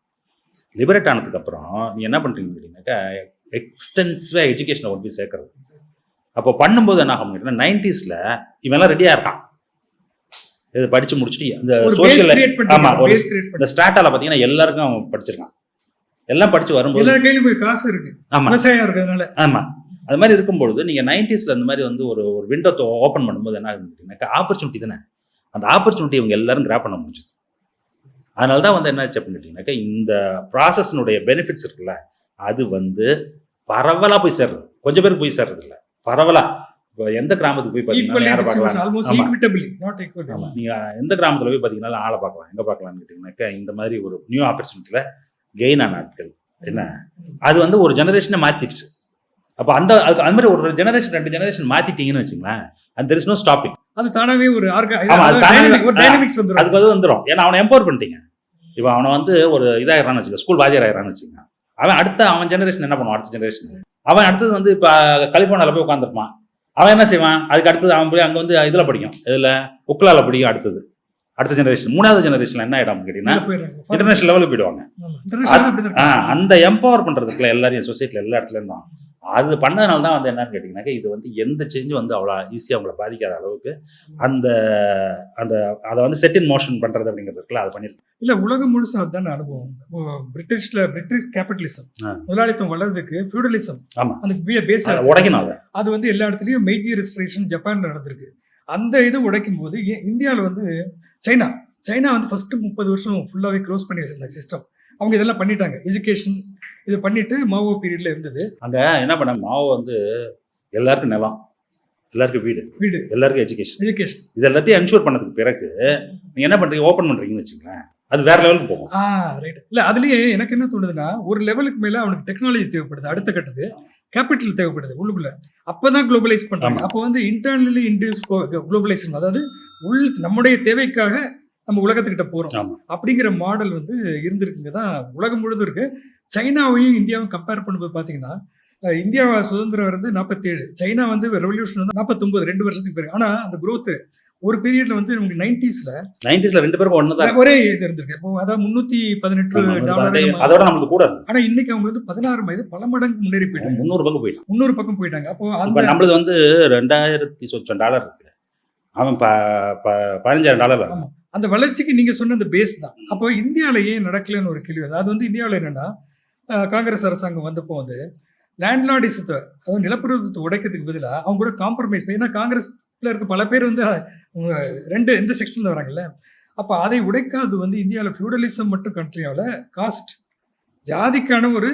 லிபரேட் ஆனதுக்கப்புறம் நீ என்ன பண்ணுறீங்கன்னு கேட்டிங்கனாக்கா எக்ஸ்டென்சிவாக எஜுகேஷனை கொண்டு போய் சேர்க்குறது. அப்போ பண்ணும்போது என்ன ஆகும் கேட்டிங்கன்னா நைன்டிஸில் இவெல்லாம் ரெடியாக இருக்கான். இது படித்து முடிச்சுட்டு இந்த சோஷியல் கிரியேட் ஆமா, ஒரு இந்த பண்ணி ஸ்டாட்டால பார்த்தீங்கன்னா எல்லாருக்கும் அவன் படிச்சிருக்கான் எல்லாம் படிச்சு வரும்போது எல்லார் கையிலும் போய் காசு இருக்கு. ஆமா. விவசாயம் இருக்கிறதுனால. ஆமா. அது மாதிரி இருக்கும்பொழுது நீங்க நைன்டிஸ்ல அந்த மாதிரி வந்து ஒரு ஒரு விண்டோ ஓப்பன் பண்ணும்போது என்ன ஆகுதுன்னா ஆப்பர்ச்சுனிட்டி தானே. அந்த ஆப்பர்ச்சுனிட்டி இவங்க எல்லாரும் கிராப் பண்ண முடிஞ்சுது. அதனால தான் வந்து என்ன ஆச்சு அப்படின்னு கேட்டிங்கனாக்கா இந்த ப்ராசஸ்னுடைய பெனிஃபிட்ஸ் இருக்குல்ல அது வந்து பரவலா போய் சேர்றது கொஞ்சம் பேருக்கு போய் சேர்றது இல்ல பரவலா. இப்போ எந்த கிராமத்துக்கு போய் பார்த்தீங்கன்னா ஈக்குவலி யாரை டிஸ்ட்ரிபியூஷன் பார்க்கலாம். ஆல்மோஸ்ட் ஆமா. ஈக்விட்டபிளி நாட் ஈக்குவல் ஆமா. நீங்க எந்த கிராமத்துல போய் பாத்தீங்கன்னா ஆளை பார்க்கலாம். எங்க பார்க்கலாம்னு கேட்டீங்கன்னாக்கா இந்த மாதிரி ஒரு நியூ ஆப்பர்ச்சுனிட்டியில கெயின் ஆன ஆட்கள். என்ன? அது வந்து ஒரு ஜெனரேஷனை மாத்திடுச்சு. அப்ப அந்த அது அது மாதிரி ஒரு ஜெனரேஷன் ரெண்டு ஜெனரேஷன் மாத்திட்டீங்கன்னு வச்சுங்களேன் அந்த தெர் இஸ் நோ ஸ்டாப்பிங் அது தானாவே ஒரு டைனமிக்ஸ் அதுக்கு அது வந்துடும் ஏன்னா அவனை எம்பவர் பண்ணிட்டீங்க. இப்போ அவனை வந்து ஒரு இதாகிறான்னு வச்சுக்க ஸ்கூல் வாத்தியார் ஆகிறான்னு வச்சுக்கோங்க. அவன் அடுத்த அவன் ஜெனரேஷன் என்ன பண்ணுவான்? அடுத்த ஜெனரேஷன் அவன் அடுத்தது வந்து இப்போ கலிஃபோர்னியாவில் போய் உட்காந்துருப்பான் அவன் என்ன செய்வான் அதுக்கு அடுத்தது அவன் போய் அங்கே வந்து இதில் படிக்கும் இதில் உக்லால படிக்கும் அடுத்தது அடுத்த ஜெனரேஷன் மூணாவது ஜெனரேஷன் என்ன ஆகிடும் கேட்டிங்கன்னா. இன்டர்நேஷனல் லெவலுக்கு போயிடுவாங்க. அந்த எம்பவர் பண்றதுக்குள்ள எல்லாரையும் சொசைட்டில எல்லா இடத்துல இருந்தும் அது பண்ணதுனால தான் வந்து என்னன்னு கேட்டிங்கனாக்கா இது வந்து எந்த சேஞ்சும் வந்து அவ்வளோ ஈஸியாக அவங்கள பாதிக்காத அளவுக்கு அந்த அந்த அதை வந்து செட் இன் மோஷன் பண்றது அப்படிங்கிறதுக்குள்ள அது பண்ணிருக்கு இல்ல உலகம் முழுசும் அதுதானே அனுபவம். பிரிட்டிஷ்ல பிரிட்டிஷ் கேபிட்டலிசம் ஆ. முதலாளித்துவம் வளர்றதுக்கு ஃபியூடலிசம் ஆமா. அந்த பேஸ் உடைக்கணும் அதை. வந்து எல்லா இடத்துலயும் மெய்ஜி ரெஸ்ட்ரேஷன் ஜப்பான்ல நடந்திருக்கு. அந்த இது உடைக்கும் போது இந்தியாவுல வந்து சைனா சைனா வந்து ஃபர்ஸ்ட் முப்பது வருஷம் ஃபுல்லாவே க்ளோஸ் பண்ணி வச்சிருந்தாங்க சிஸ்டம் அவங்க இதெல்லாம் பண்ணிட்டாங்க. எஜுகேஷன் இது பண்ணிட்டு மாவோ பீரியட்ல இருந்தது. அங்க என்ன பண்ண மாவு வந்து எல்லாருக்கும் நிலம் எல்லாருக்கும் வீடு வீடு. எல்லாருக்கும் எஜுகேஷன் எஜுகேஷன் இது எல்லாத்தையும் என்ஷூர் பண்ணதுக்கு பிறகு நீங்க என்ன பண்றீங்க? ஓப்பன் பண்றீங்கன்னு வச்சுங்களேன் அது வேற லெவலுக்கு போகும். ஆ ரைட் இல்ல அதுலயே எனக்கு என்ன தோணுதுன்னா ஒரு லெவலுக்கு மேல அவனுக்கு டெக்னாலஜி தேவைப்படுது. அடுத்த கட்டது கேபிட்டல் தேவைப்படுது உள்ளுக்குள்ள. அப்பதான் குளோபலைஸ் பண்றாங்க. அப்போ வந்து இன்டர்னலி இன்டியூஸ் குளோபலைசேஷன் அதாவது உள் நம்முடைய தேவைக்காக நம்ம உலகத்துக்கிட்ட போறோம். ஆமா. அப்படிங்கிற மாடல் வந்து இருந்திருக்குங்க. தான் உலகம் முழுதும் இருக்கு. சைனாவையும் இந்தியாவும் கம்பேர் பண்ணும்போது பாத்தீங்கன்னா அஹ், இந்தியா சுதந்திரம் வந்து நாற்பத்தி ஏழு சைனா வந்து ரெவல்யூஷன் வந்து நாற்பத்தொன்பது ரெண்டு வருஷத்துக்கு பிறகு. ஆனா அந்த growth ஒரு பீரியட்ல வந்து நமக்கு நைன்டிஸ்ல நைன்டிஸ்ல ரெண்டு பேருக்கும் ஒண்ணுதான். ஒரே இது இருந்திருக்கு. அதாவது முன்னூத்தி பதினெட்டு டாலர் அதோட- நம்மளுக்கு கூட. ஆனா இன்னைக்கு அவங்க வந்து பதினாறு வயது பல மடங்கு முன்னேறி போயிட்டாங்க. முந்நூறு பங்கு போயிட்டான் முன்னூறு பக்கம் போயிட்டாங்க. அப்போ நம்மளது வந்து ரெண்டாயிரத்தி சொச்சம் டாலர் இருக்கு அவன் பதினஞ்சாயிரம் டாலர் ஆமா. அந்த வளர்ச்சிக்கு நீங்க சொன்ன அந்த பேஸ் தான். அப்போ இந்தியாவில ஏன் நடக்கலன்னு ஒரு கேள்வி. அது வந்து இந்தியாவில் என்னன்னா காங்கிரஸ் அரசாங்கம் வந்தப்போ வந்து லேண்ட்லார்டிசத்தை அதாவது நிலப்பிரபுத்துவத்தை உடைக்கிறதுக்கு பதிலாக அவங்க கூட காம்ப்ரமைஸ் ஏன்னா காங்கிரஸ்ல இருக்க பல பேர் வந்து ரெண்டு எந்த செக்ஷன்ல வராங்கல்ல. அப்போ அதை உடைக்காது வந்து இந்தியாவில் ஃபியூடலிசம் மட்டும் கண்ட்ரியாவில் காஸ்ட் ஜாதிக்கான ஒரு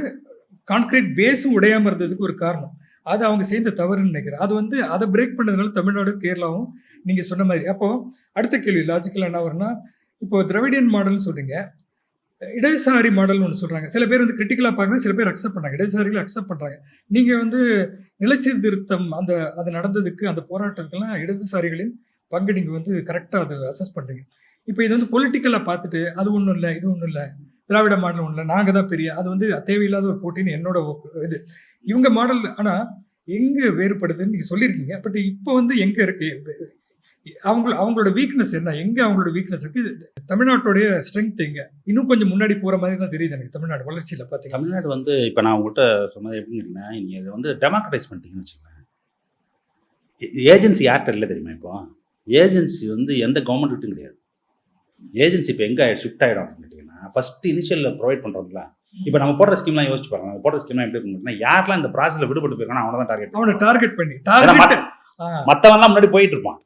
கான்கிரீட் பேஸும் உடையாம இருந்ததுக்கு ஒரு காரணம். அது அவங்க செய்த தவறுன்னு நினைக்கிறேன். அது வந்து அதை பிரேக் பண்ணதுனால தமிழ்நாடு கேரளாவும் நீங்கள் சொன்ன மாதிரி. அப்போ அடுத்த கேள்வி லாஜிக்கலாக என்ன வரும்னா இப்போ திராவிடியன் மாடல்னு சொல்றீங்க. இடதுசாரி மாடல்னு ஒன்று சொல்கிறாங்க சில பேர் வந்து கிரிட்டிக்கலாக பார்க்குறது சில பேர் அக்செப்ட் பண்ணாங்க இடதுசாரிகளை அக்செப்ட் பண்ணுறாங்க நீங்கள் வந்து நிலச்சீர்திருத்தம் அந்த அது நடந்ததுக்கு அந்த போராட்டத்துக்கெல்லாம் இடதுசாரிகளின் பங்கு நீங்கள் வந்து கரெக்டாக அதை அசஸ் பண்ணுறீங்க இப்போ இது வந்து பொலிட்டிக்கலாக பார்த்துட்டு அது ஒன்றும் இல்லை இது ஒன்றும் இல்லை திராவிட மாடல் ஒன்றும் நாங்கள் தான் பெரிய அது வந்து தேவையில்லாத ஒரு போட்டின்னு என்னோட இது. இவங்க மாடல் ஆனால் எங்கே வேறுபடுதுன்னு நீங்கள் சொல்லியிருக்கீங்க. பட் இப்போ வந்து எங்கே இருக்கு? அவங்க அவங்களோட வீக்னஸ் என்ன? எங்கே அவங்களோட வீக்னஸ் இருக்கு? தமிழ்நாட்டுடைய ஸ்ட்ரென்த் எங்க? இன்னும் கொஞ்சம் முன்னாடி போகிற மாதிரி தான் தெரியுது எனக்கு தமிழ்நாடு வளர்ச்சியில் பார்த்தீங்க தமிழ்நாடு வந்து இப்போ நான் உங்கள்கிட்ட சொன்னது எப்படின்னு கேட்டிங்கன்னா நீங்கள் இதை வந்து டெமோக்ரடைஸ் பண்ணிட்டீங்கன்னு வச்சுக்கோங்க ஏஜென்சி யார்கிட்ட இல்லை தெரியுமா இப்போ? ஏஜென்சி வந்து எந்த கவர்மெண்ட் கிட்டும் கிடையாது. ஏஜென்சி இப்போ எங்கே ஷிஃப்ட் ஆகிடும் அப்படின்னு ஃபர்ஸ்ட் இனிஷியலில் ப்ரொவைட் பண்ணுறோம்ல இப்போ நம்ம போடுற ஸ்கீம்லாம் யோசிச்சு பாருங்க. நம்ம போடுற ஸ்கீம்லாம் எப்படி இருக்குன்னா யாரெல்லாம் இந்த ப்ராசஸில் விடுபட்டு போயிருக்கானோ அவனை தான் டார்கெட் அவனை டார்கெட் பண்ணி மற்றவன்லாம் முன்னாடி போயிட்டு இருப்பான்.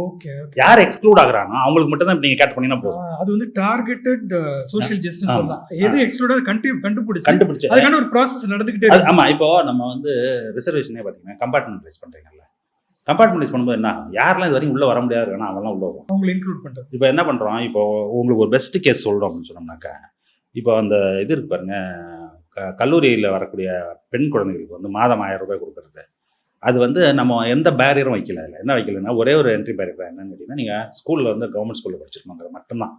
ஓகே யார் எக்ஸ்க்ளூட் ஆகுறானோ அவங்களுக்கு மட்டும் தான் நீங்கள் கேட் பண்ணீங்கன்னா போதும். அது வந்து டார்கெட்டட் சோஷியல் ஜஸ்டிஸ். சொல்லலாம் எது எக்ஸ்க்ளூட் கண்டி கண்டுபிடிச்சு கண்டுபிடிச்சு. அதுக்கான ஒரு ப்ராசஸ் இருக்கு. ஆமா இப்போ நம்ம வந்து ரிசர்வேஷனே பார்த்தீங்கன்னா கம்பார்ட்மெண்டைஸ் பண்ணுறீங்கல்ல கம்பார்ட்மெண்டைஸ் பண்ணும்போது என்ன? யாரெல்லாம் இது வரைக்கும் உள்ள வர முடியாது இருக்கானோ அவன்லாம் உள்ள வரும் அவங்களை இன்க்ளூட் பண்றது. இப்போ என்ன பண்றோம்? இப்போ உங்களுக்கு ஒரு பெஸ்ட் கேஸ் சொல்றோம் அப்படின்னு சொன்னோம்னாக்கா இப்போ அந்த இது இருக்கு பாருங்க க- கல்லூரியில வரக்கூடிய பெண் குழந்தைகளுக்கு வந்து மாதம் ஆயிரம் ரூபாய் கொடுக்கறது. அது வந்து நம்ம எந்த பேரியரும் வைக்கல அதில். என்ன வைக்கலன்னா ஒரே ஒரு என்ட்ரி பேரியர் தான். என்னன்னு கேட்டிங்கன்னா நீங்கள் ஸ்கூலில் வந்து கவர்மெண்ட் ஸ்கூலில் படிச்சிருக்கணுங்கிறது மட்டும்தான்.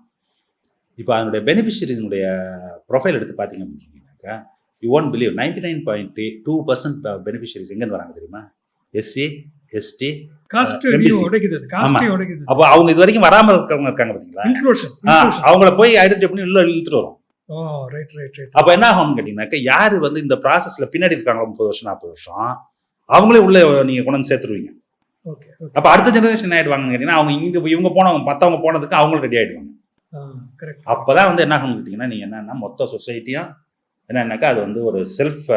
இப்போ அதனுடைய பெனிஃபிஷரிஸினுடைய ப்ரொஃபைல் எடுத்து பார்த்தீங்க அப்படின்னாக்கா you won't believe ninety nine point two percent beneficiaries எங்கேருந்து வராங்க தெரியுமா? எஸ்சி எஸ்டி உடைக்குது அப்போ அவங்க இது வரைக்கும் வராமல் இருக்கிறவங்க இருக்காங்க ஆ, அவங்கள போய் ஐடென்டிஃபை பண்ணி உள்ள இழுத்துட்டு வரும் அப்ப என்ன ஆகும்னு கேட்டீங்கன்னாக்கா யாரு வந்து இந்த ப்ராசஸ்ல பின்னாடி இருக்காங்களோ முப்பது வருஷம் நாற்பது வருஷம் அவங்களே உள்ள நீங்க கொண்டு வந்து சேர்த்துருவீங்க. அப்ப அடுத்த ஜெனரேஷன் என்ன ஆயிடுவாங்கன்னு கேட்டீங்கன்னா அவங்க இங்க இவங்க போனவங்க மத்தவங்க போனதுக்கு அவங்களும் ரெடி ஆயிடுவாங்க. அப்பதான் வந்து என்ன ஆகும்னு கேட்டீங்கன்னா நீங்க என்னன்னா மொத்த சொசைட்டியும் என்னன்னாக்கா அது வந்து ஒரு செல்ஃப்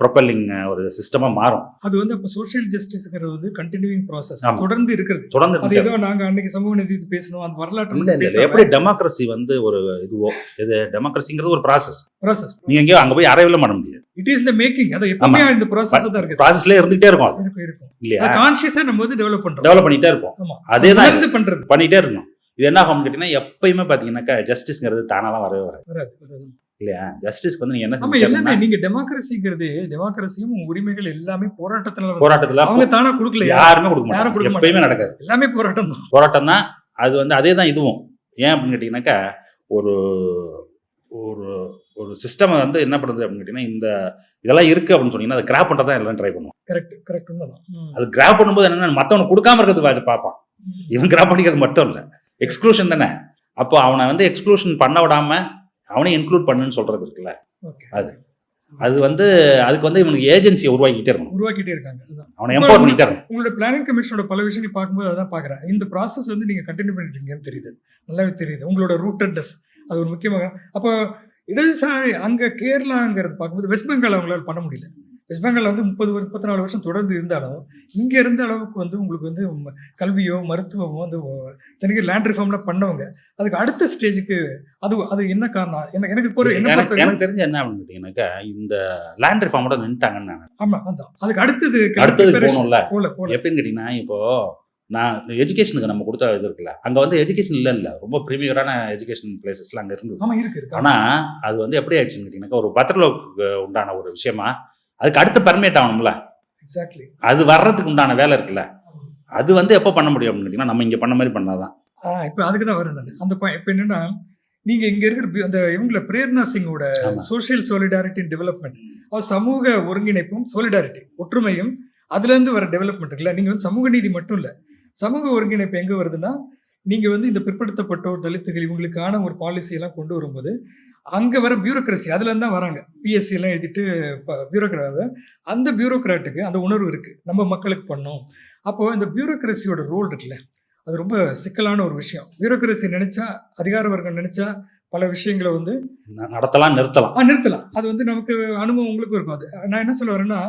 ப்ரொப்பல்லிங் ஒரு சிஸ்டமா மாறும். அது வந்து அப்ப சோஷியல் ஜஸ்டிஸ்ங்கிறது வந்து கண்டினியூவிங் ப்ராசஸ். தொடர்ந்து இருக்கிறது. தொடர்ந்து அது. ஏதோ நாங்க அன்னைக்கு சமூக நீதி பேசணும் அந்த வரலாற்று இல்ல இல்ல எப்படி டெமோக்ரஸி வந்து ஒரு இதுவோ இது டெமோக்ரஸிங்கிறது ஒரு ப்ராசஸ் ப்ராசஸ் நீங்க எங்கேயோ அங்க போய் அரைவில் பண்ண முடியாது. இட் இஸ் இந்த மேக்கிங் அது எப்பவுமே இந்த ப்ராசஸ் தான் இருக்குது. ப்ராசஸ்ல இருந்துகிட்டே இருக்கும் அது. இருக்கும் இல்லையா? கான்சியஸா நம்ம வந்து டெவலப் பண்றோம். டெவலப் பண்ணிட்டே இருப்போம். அதே தான் பண்றது. பண்ணிட்டே இருக்கணும். இது என்ன ஆகும் கேட்டீங்கன்னா எப்பயுமே பாத்தீங்கன்னா ஜஸ்டிஸ்ங்கிறது தானாலாம் வரவே வராது. இல்லையா? ஜஸ்டிஸ்க்கு வந்து நீங்க என்ன எல்லாமே நீங்க டெமோக்ரஸிங்கிறது டெமோக்ரஸியும் உரிமைகள் எல்லாமே போராட்டத்தினால வருது. போராட்டத்துல அவங்க தானா கொடுக்கல யாருமே கொடுக்க மாட்டாங்க. எப்பயுமே. நடக்காது. எல்லாமே போராட்டம் தான். போராட்டம் தான். அது வந்து அதே தான் இதுவும். ஏன் அப்படின்னு கேட்டீங்கன்னாக்கா ஒரு ஒரு ஒரு சிஸ்டம் வந்து என்ன பண்ணுது அப்படின்னு கேட்டிங்கன்னா இந்த இதெல்லாம் இருக்குது அப்படின்னு சொன்னீங்கன்னா அதை கிராப் பண்ணுறது தான் எல்லாம் ட்ரை பண்ணுவோம் கரெக்ட் கரெக்ட். அது கிராப் பண்ணும்போது என்னென்ன மற்றவனுக்கு கொடுக்காம இருக்கிறது பார்ப்பான். இவன் கிராப் பண்ணிக்கிறது மட்டும் இல்லை. எக்ஸ்க்ளூஷன் தானே. அப்போ அவனை வந்து எக்ஸ்க்ளூஷன் பண்ண விடாம அவனையும் இன்க்ளூட் பண்ணுன்னு சொல்றது இருக்குல்ல. அது. அது வந்து அதுக்கு வந்து இவனுக்கு ஏஜென்சியை உருவாக்கிட்டே இருக்கணும். உருவாக்கிட்டே இருக்காங்க. அவனை எம்பவர் பண்ணிட்டே இருக்கணும். உங்களோட பிளானிங் கமிஷனோட பல விஷயங்கள் பார்க்கும்போது அதான் பார்க்குறேன் இந்த ப்ராசஸ் வந்து நீங்கள் கண்டினியூ பண்ணிட்டீங்கன்னு தெரியுது. நல்லாவே தெரியுது. உங்களோட ரூட்டட்னஸ் அது ஒரு முக்கியமாக அப்போ இடதுசாரி அங்கே கேரளாங்கிறது பார்க்கும்போது வெஸ்ட் பெங்கால் அவங்களால பண்ண முடியல. வெஸ்ட் பெங்கால் வந்து முப்பது முப்பத்தி நாலு வருஷம் தொடர்ந்து இருந்தாலும் இங்கே இருந்த அளவுக்கு வந்து உங்களுக்கு வந்து கல்வியோ மருத்துவமோ வந்து தனிக்கு லேண்ட் ரிஃபார்ம்லாம் பண்ணவங்க. அதுக்கு அடுத்த ஸ்டேஜுக்கு அது அது என்ன காரணம்? எனக்கு எனக்கு ஒரு என்ன எனக்கு தெரிஞ்ச என்ன அப்படின்னு கேட்டீங்கன்னாக்கா இந்த லேண்ட் ரிஃபார்மோட நின்ட்டாங்கன்னு நான் ஆமா அதான். அதுக்கு அடுத்தது அடுத்தது போகணும்ல. எப்படின்னு கேட்டிங்கன்னா இப்போ நான் இந்த எஜுகேஷனுக்கு நம்ம கொடுத்த இது இருக்குல்ல. அங்கே வந்து எஜுகேஷன் இல்லை இல்லை. ரொம்ப ப்ரீமியரான எஜுகேஷன் பிளேசஸ்லாம் அங்கே இருந்தது. ஆமா இருக்கு இருக்கு. ஆனா அது வந்து எப்படி ஆயிடுச்சுன்னு கேட்டிங்கனாக்கா ஒரு பத்திரலோக்கு உண்டான ஒரு விஷயமா அதுக்கு அடுத்து பர்மிட் ஆகணும்ல. எக்ஸாக்ட்லி அது வர்றதுக்கு உண்டான வேலை இருக்குல்ல. அது வந்து எப்போ பண்ண முடியும் அப்படின்னு கேட்டிங்கன்னா நம்ம இங்கே பண்ண மாதிரி பண்ணாதான். இப்போ அதுக்கு தான் வரேன் நான். அந்த இப்போ என்னன்னா நீங்க இங்க இருக்கிற அந்த இவங்கள பிரேர்னா சிங்கோட. சோஷியல் அண்ட் டெவலப்மெண்ட் அவர் சமூக ஒருங்கிணைப்பும் solidarity ஒற்றுமையும் அதுல இருந்து வர டெவலப்மெண்ட் இருக்குல்ல. நீங்க வந்து சமூக நீதி மட்டும் இல்ல சமூக ஒருங்கிணைப்பு எங்க வருதுன்னா நீங்க வந்து இந்த பிற்படுத்தப்பட்டோர் தலித்துகள் இவங்களுக்கான ஒரு பாலிசி எல்லாம் கொண்டு வரும்போது அங்க வர பியூரோக்ரஸி அதுல இருந்து தான் வராங்க. பிஎஸ்சி எல்லாம் எழுதிட்டு பியூரோக்ராட் அந்த பியூரோக்ராட்டுக்கு அந்த உணர்வு இருக்கு. நம்ம மக்களுக்கு பண்ணோம். அப்போ இந்த பியூரோக்ரஸியோட ரோல் இருக்குல்ல அது ரொம்ப சிக்கலான ஒரு விஷயம். பியூரோக்ரஸி நினைச்சா அதிகார வர்க்கம் நினைச்சா பல விஷயங்களை வந்து நடத்தலாம் நிறுத்தலாம். நிறுத்தலாம். அது வந்து நமக்கு அனுபவம் உங்களுக்கும் இருக்கும். அது நான் என்ன சொல்ல வரேன்னா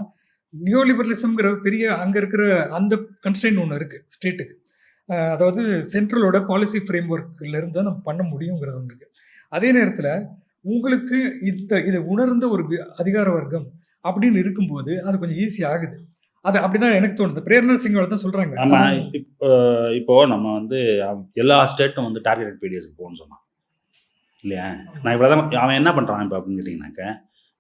நியோ லிபரலிசம்ங்கிற பெரிய அங்க இருக்கிற அந்த கன்ஸ்டன்ட் ஒன்று இருக்கு ஸ்டேட்டுக்கு அதாவது சென்ட்ரலோட பாலிசி ஃப்ரேம் ஒர்க்ல இருந்து தான் நம்ம பண்ண முடியுங்கிறது ஒன்று இருக்கு. அதே நேரத்தில் உங்களுக்கு இந்த இதை உணர்ந்த ஒரு அதிகார வர்க்கம் அப்படின்னு இருக்கும்போது அது கொஞ்சம் ஈஸி ஆகுது. அது அப்படிதான் எனக்கு தோணுது. பிரேரணா சிங்கோட தான் சொல்றாங்க. ஆமா இப்போ இப்போ நம்ம வந்து எல்லா ஸ்டேட்டும் வந்து டார்கெட் பீடியஸ்க்கு போகணும்னு சொன்னான். இல்லையா? நான் இவ்வளோதான் அவன் என்ன பண்ணுறான் இப்போ அப்படின்னு கேட்டிங்கனாக்க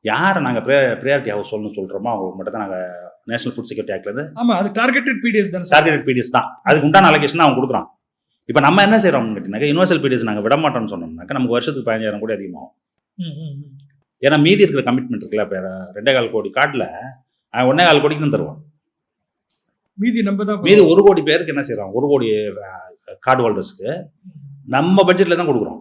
யாரை நாங்கள் ப்ரே ப்ரியாரிட்டி ஹவுஸ் சொல்லணும்னு சொல்கிறோமோ அவங்க மட்டும் தான் நாங்கள் நேஷனல் ஃபுட் செக்யூரிட்டி ஆக்ட்லேருந்து ஆமா அது டார்கெட்டட் பீடிஎஸ் தானே சொல்றாங்க. டார்கெட் பீடியஸ் தான். அதுக்கு உண்டான அலகேஷன் அவன் கொடுக்குறான். இப்போ நம்ம என்ன செய்கிறோம்னு கேட்டிங்கனாக்கா யூனிவர்சல் பீடியஸ் நாங்கள் விட மாட்டோம்னு சொன்னோம்னாக்கா நமக்கு வருஷத்துக்கு பதினஞ்சாயிரம் கோடி அதிகமாகும். ஏன்னா மீதி இருக்கிற கமிட்மெண்ட் இருக்குல்ல இப்போ ரெண்டே கால் கோடி அவன் ஒன்னே கால் கோடிக்கு தான் தருவான். மீதி நம்ம தான் மீதி ஒரு கோடி பேருக்கு என்ன செய்கிறோம் ஒரு கோடி கார்டு ஹோல்டர்ஸ்க்கு நம்ம பட்ஜெட்டில் தான் கொடுக்குறோம்.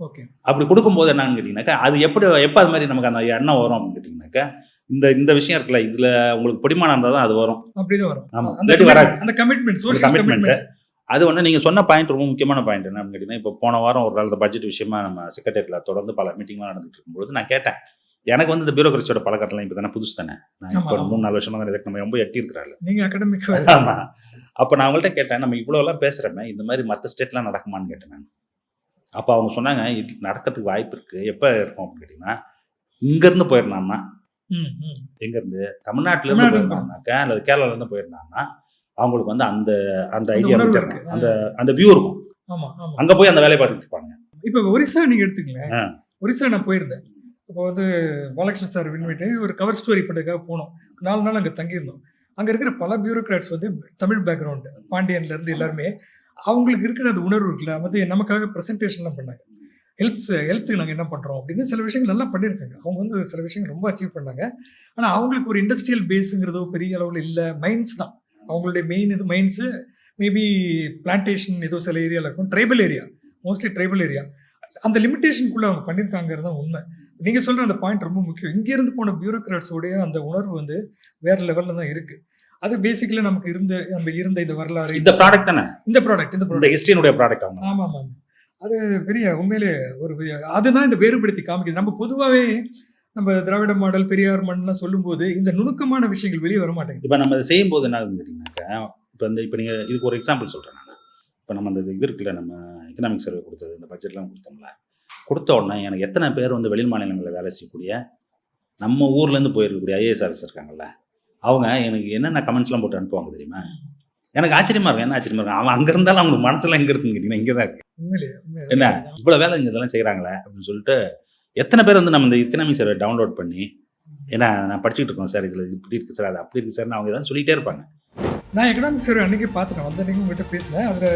ஓகே. அப்படி கொடுக்கும்போது என்னன்னு கேட்டிங்கனாக்கா அது எப்படி எப்போ அது மாதிரி நமக்கு அந்த எண்ணம் வரும் அப்படின்னு கேட்டிங்கனாக்கா இந்த இந்த விஷயம் இருக்குல்ல இதில் உங்களுக்கு பிடிமானம் இருந்தால் தான் அது வரும். அப்படிதான் வரும். ஆமா. அந்த இல்லாட்டி வராது. அந்த கமிட்மெண்ட் சோஷியல் கமிட்மெண்ட் கமிட்மெண்ட் அது ஒன்று நீங்கள் சொன்ன பாயிண்ட் ரொம்ப முக்கியமான பாயிண்ட் என்ன அப்படின்னு கேட்டிங்கன்னா இப்போ போன வாரம் ஒரு நாள் இந்த பட்ஜெட் விஷயமா நம்ம செக்ரட்டரியேட்டில் தொடர்ந்து பல மீட்டிங்லாம் நடந்துட்டு இருக்கும்போது நான் கேட்டேன். எனக்கு வந்து இந்த பியூரோக்ரஸியோட பழக்கத்தெல்லாம் இப்போ தானே புதுசு தானே? நான் இப்போ. மூணு நாலு வருஷமா தான் நம்ம ரொம்ப எட்டி இருக்கிறாள் நீங்க அகாடமிக் ஆமா. அப்போ நான் அவங்கள்ட்ட கேட்டேன் நம்ம இவ்வளோலாம் பேசுகிறோமே இந்த மாதிரி மற்ற ஸ்டேட்லாம் நடக்குமான்னு கேட்டேன் நான். அப்போ அவங்க சொன்னாங்க இது நடக்கிறதுக்கு வாய்ப்பு இருக்குது எப்போ இருக்கும்? அப்படின்னு கேட்டிங்கன்னா இங்கேருந்து போயிருந்தான்னா எங்கேருந்து? தமிழ்நாட்டிலேருந்து தமிழ்நாட்டுல போயிருந்தாங்கனாக்கா அல்லது கேரளாலேருந்து போயிருந்தாங்கன்னா அவங்களுக்கு வந்து அந்த அந்த ஐடியா இருக்கு. அந்த அந்த வியூ இருக்கும். அங்கே போய் அந்த வேலையை பார்த்துட்டு இருப்பாங்க இப்போ ஒரிசா நீங்க எடுத்துக்கங்களேன். ஆ. ஒரிசா நான் போயிருந்தேன். அப்போ வந்து பாலகிருஷ்ண சார் வின்விட்டு ஒரு கவர் ஸ்டோரி பண்ணுறதுக்காக போனோம். நாலு நாள் அங்கே தங்கியிருந்தோம். அங்கே இருக்கிற பல பியூரோக்ராட்ஸ் வந்து தமிழ் பேக்ரவுண்டு பாண்டியன்ல இருந்து எல்லாருமே அவங்களுக்கு இருக்கிற அந்த உணர்வு இருக்குல்ல வந்து நமக்காக ப்ரெசன்டேஷன்லாம் பண்ணாங்க. ஹெல்த் ஹெல்த்துக்கு நாங்கள் என்ன பண்ணுறோம் அப்படின்னு சில விஷயங்கள் நல்லா பண்ணியிருக்காங்க. அவங்க வந்து சில விஷயங்கள் ரொம்ப அச்சீவ் பண்ணாங்க. ஆனால் அவங்களுக்கு ஒரு இண்டஸ்ட்ரியல் பேஸுங்கிறதோ பெரிய அளவில் இல்லை மைன்ஸ் தான். அவங்களுடைய மெயின் இது மைன்ஸு மேபி பிளான்டேஷன் ஏதோ சில ஏரியாவில் இருக்கும். Tribal area mostly tribal area அந்த லிமிட்டேஷனுக்குள்ளே அவங்க பண்ணியிருக்காங்கிறது தான் உண்மை. நீங்கள் சொல்கிற அந்த பாயிண்ட் ரொம்ப முக்கியம். இங்கேருந்து போன பியூரோக்ராட்ஸோடைய அந்த உணர்வு வந்து வேற லெவலில் தான் இருக்குது அது பேசிக்கலி நமக்கு இருந்த நம்ம இருந்த இந்த வரலாறு. இந்த ப்ராடக்ட் தானே? இந்த ப்ராடக்ட் இந்த ப்ராடக்ட் ஹிஸ்டரியினுடைய ப்ராடக்ட் அவங்க. ஆமாம் ஆமாம். அது பெரிய உண்மையிலே ஒரு பெரிய- அதுதான் இந்த வேறுபடுத்தி காமிக்குது. நம்ம பொதுவாகவே நம்ம திராவிட மாடல் பெரியார் மண்ணெலாம் சொல்லும்போது இந்த நுணுக்கமான விஷயங்கள் வெளியே வர மாட்டேங்குது இப்போ நம்ம இதை செய்யும்போது என்ன ஆகுதுன்னு கேட்டிங்கனாக்கா இப்போ இந்த இப்போ நீங்கள் இதுக்கு ஒரு எக்ஸாம்பிள் சொல்கிறேன் நான். இப்போ நம்ம அந்த இது இருக்குல்ல நம்ம எக்கனாமிக் சர்வே கொடுத்தது இந்த பட்ஜெட்லாம் கொடுத்தோம்ல. கொடுத்த உடனே எனக்கு எத்தனை பேர் வந்து வெளி மாநிலங்களில் வேலை செய்யக்கூடிய நம்ம ஊர்லேருந்து போயிருக்கக்கூடிய ஐஏஎஸ் ஆஃபீஸர் இருக்காங்கல்ல அவங்க எனக்கு என்னென்ன கமெண்ட்ஸ்லாம் போட்டு அனுப்புவாங்க தெரியுமா? எனக்கு ஆச்சரியமா இருக்கும் என்ன ஆச்சரியமா இருக்கும்? அவன் அங்கே இருந்தாலும் அவங்களுக்கு மனசுல எங்கே இருக்குன்னு கேட்டிங்கன்னா இங்கே தான் இருக்கு. என்ன? இவ்வளோ வேலை இங்கே இதெல்லாம் செய்கிறாங்களே அப்படின்னு சொல்லிட்டு எத்தனை பேர் வந்து நம்ம இந்த எக்கனாமிக் சர்வே டவுன்லோட் பண்ணி ஏன்னா நான் படிச்சுட்டு இருக்கோம் சார் இதில் இப்படி இருக்கு சார் அது அப்படி இருக்கு சார்னு அவங்க ஏதாவது சொல்லிட்டே இருப்பாங்க. நான் எக்கனாமிக் சர்வே அன்றைக்கி பார்த்துட்டேன் வந்த அன்றைக்கி உங்கள்கிட்ட பேசினேன். அதில்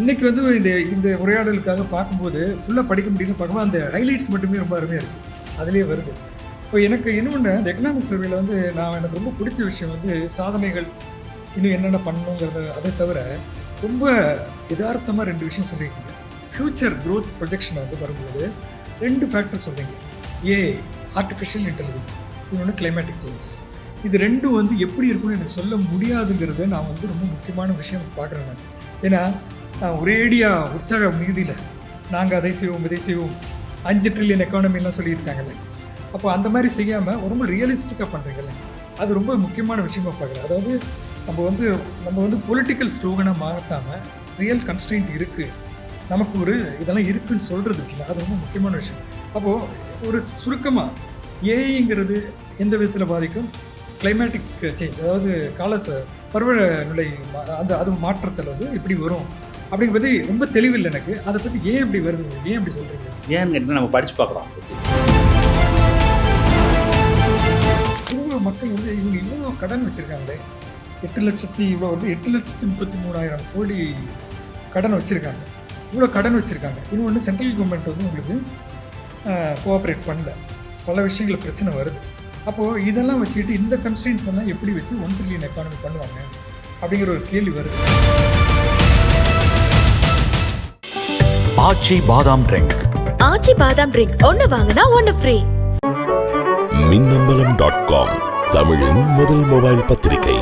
இன்னைக்கு வந்து இந்த இந்த உரையாடலுக்காக பார்க்கும்போது ஃபுல்லாக படிக்க முடியல பார்க்கும்போது அந்த ஹைலைட்ஸ் மட்டுமே ரொம்ப அருமையாக இருக்குது அதுலேயே வருது. இப்போ எனக்கு இன்னொன்று அந்த எக்கனாமிக் சர்வேல வந்து நான் எனக்கு ரொம்ப பிடிச்ச விஷயம் வந்து சாதனைகள் இன்னும் என்னென்ன பண்ணணுங்கிறத அதை தவிர ரொம்ப யதார்த்தமாக ரெண்டு விஷயம் சொல்லியிருக்கீங்க. ஃப்யூச்சர் க்ரோத் ப்ரொஜெக்ஷன் வந்து வரும்போது ரெண்டு ஃபேக்டர் சொல்கிறீங்க ஏ ஆர்டிஃபிஷியல் இன்டெலிஜென்ஸ் இன்னொன்று கிளைமேட்டிக் சேஞ்சஸ் இது ரெண்டும் வந்து எப்படி இருக்கும்னு எனக்கு சொல்ல முடியாதுங்கிறத நான் வந்து ரொம்ப முக்கியமான விஷயம் பார்க்குறேன் நான். ஏன்னா நான் ஒரேடியாக உற்சாக மிகுதியில் நாங்கள் அதை செய்வோம் இதை செய்வோம். அஞ்சு ட்ரில்லியன் எக்கானமிலாம் சொல்லியிருக்காங்கல்ல. அப்போ அந்த மாதிரி செய்யாமல் ரொம்ப ரியலிஸ்டிக்காக பண்ணுறீங்கல்ல அது ரொம்ப முக்கியமான விஷயமா பார்க்குறேன் அதாவது நம்ம வந்து நம்ம வந்து பொலிட்டிக்கல் ஸ்லோகனாக மாற்றாமல் ரியல் கன்ஸ்டன்ட் இருக்குது நமக்கு ஒரு இதெல்லாம் இருக்குன்னு சொல்கிறது இருக்குல்ல அது ரொம்ப முக்கியமான விஷயம். அப்போது ஒரு சுருக்கமாக ஏஐங்கிறது எந்த விதத்தில் பாதிக்கும்? கிளைமேட்டிக் சேஞ்ச் அதாவது கால பருவநிலை அந்த அது மாற்றத்தில் வந்து எப்படி வரும். அப்படிங்கிறத பற்றி ரொம்ப தெளிவில்லை எனக்கு. அதை பற்றி ஏன் இப்படி வருது? ஏன் இப்படி சொல்கிறீங்க ஏன்னு கேட்டால் நம்ம படித்து பார்க்குறோம். இவ்வளோ மக்கள் வந்து இவங்க இவ்வளோ கடன் வச்சுருக்காங்களே. எட்டு லட்சத்தி இவ்வளோ வந்து எட்டு லட்சத்தி முப்பத்தி மூணாயிரம் கோடி கடன் வச்சுருக்காங்க. இவ்வளோ கடன் வச்சுருக்காங்க. இன்னொன்று சென்ட்ரல் கவர்மெண்ட் வந்து உங்களுக்கு கோஆப்ரேட் பண்ணல. பல விஷயங்கள் பிரச்சனை வருது. அப்போது இதெல்லாம் வச்சுக்கிட்டு இந்த கன்ஸ்டன்ஸ் எல்லாம் எப்படி வச்சு ஒன் ட்ரில்லியன் எக்கானமி பண்ணுவாங்க? அப்படிங்கிற ஒரு கேள்வி வருது. ஆச்சி பாதாம் ட்ரிங்க் ஆச்சி பாதாம் ட்ரிங்க் ஒன்னு வாங்கினா ஒன்னு ஃப்ரீ மின்னம்பலம் டாட் காம் தமிழின் முதல் மொபைல் பத்திரிகை.